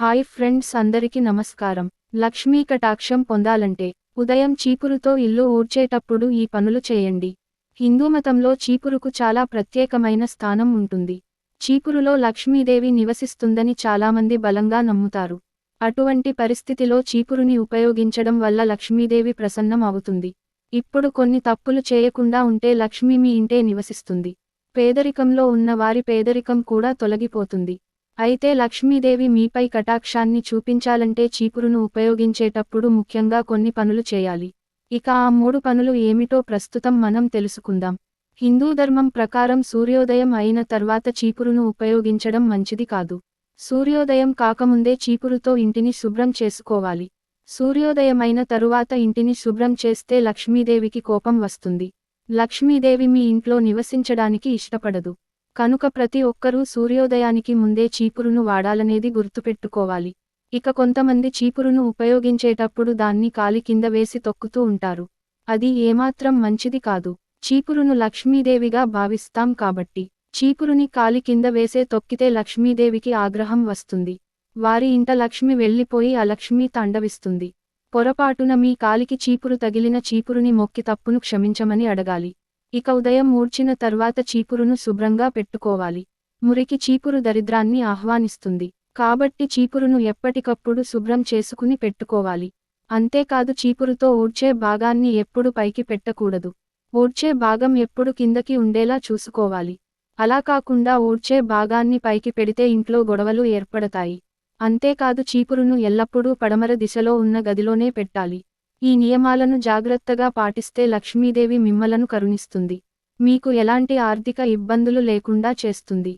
Hi friends అందరికి నమస్కారం. లక్ష్మీ కటాక్షం పొందాలంటే ఉదయం చీపురుతో ఇల్లు ఊడ్చేటప్పుడు ఈ పనులు చేయండి. హిందూ మతంలో చీపురుకు చాలా ప్రత్యేకమైన స్థానం ఉంటుంది. చీపురులో లక్ష్మీదేవి నివసిస్తుందని చాలామంది బలంగా నమ్ముతారు. అటువంటి పరిస్థితిలో చీపురుని ఉపయోగించడం వల్ల లక్ష్మీదేవి ప్రసన్నం అవుతుంది. ఇప్పుడు కొన్ని తప్పులు చేయకుండా ఉంటే లక్ష్మి మీ ఇంటే నివసిస్తుంది. పేదరికంలో ఉన్న వారి పేదరికం కూడా తొలగిపోతుంది. అయితే లక్ష్మీదేవి మీపై కటాక్షాన్ని చూపించాలంటే చీపురును ఉపయోగించేటప్పుడు ముఖ్యంగా కొన్ని పనులు చేయాలి. ఇక ఆ మూడు పనులు ఏమిటో ప్రస్తుతం మనం తెలుసుకుందాం. హిందూ ధర్మం ప్రకారం సూర్యోదయం అయిన తర్వాత చీపురును ఉపయోగించడం మంచిది కాదు. సూర్యోదయం కాకముందే చీపురుతో ఇంటిని శుభ్రం చేసుకోవాలి. సూర్యోదయమైన తరువాత ఇంటిని శుభ్రం చేస్తే లక్ష్మీదేవికి కోపం వస్తుంది. లక్ష్మీదేవి మీ ఇంట్లో నివసించడానికి ఇష్టపడదు. కనుక ప్రతి ఒక్కరూ సూర్యోదయానికి ముందే చీపురును వాడాలనేది గుర్తుపెట్టుకోవాలి. ఇక కొంతమంది చీపురును ఉపయోగించేటప్పుడు దాన్ని కాలి కింద వేసి తొక్కుతూ ఉంటారు. అది ఏమాత్రం మంచిది కాదు. చీపురును లక్ష్మీదేవిగా భావిస్తాం కాబట్టి. చీపురుని కాలి కింద వేసే తొక్కితే లక్ష్మీదేవికి ఆగ్రహం వస్తుంది. వారి ఇంట లక్ష్మి వెళ్ళిపోయి అలక్ష్మి తండవిస్తుంది. పొరపాటున మీ కాలికి చీపురు తగిలిన చీపురుని మొక్కి తప్పును క్షమించమని అడగాలి. ఇక ఉదయం ఊడ్చిన తర్వాత చీపురును శుభ్రంగా పెట్టుకోవాలి. మురికి చీపురు దరిద్రాన్ని ఆహ్వానిస్తుంది. కాబట్టి చీపురును ఎప్పటికప్పుడు శుభ్రం చేసుకుని పెట్టుకోవాలి. అంతేకాదు చీపురుతో ఊడ్చే భాగాన్ని ఎప్పుడు పైకి పెట్టకూడదు. ఊడ్చే భాగం ఎప్పుడు కిందకి ఉండేలా చూసుకోవాలి. అలా కాకుండా ఊడ్చే భాగాన్ని పైకి పెడితే ఇంట్లో గొడవలు ఏర్పడతాయి. అంతేకాదు చీపురును ఎల్లప్పుడూ పడమర దిశలో ఉన్న గదిలోనే పెట్టాలి. ఈ నియమాలను జాగ్రత్తగా పాటిస్తే లక్ష్మీదేవి మిమ్మలను కరుణిస్తుంది. మీకు ఎలాంటి ఆర్థిక ఇబ్బందులు లేకుండా చేస్తుంది.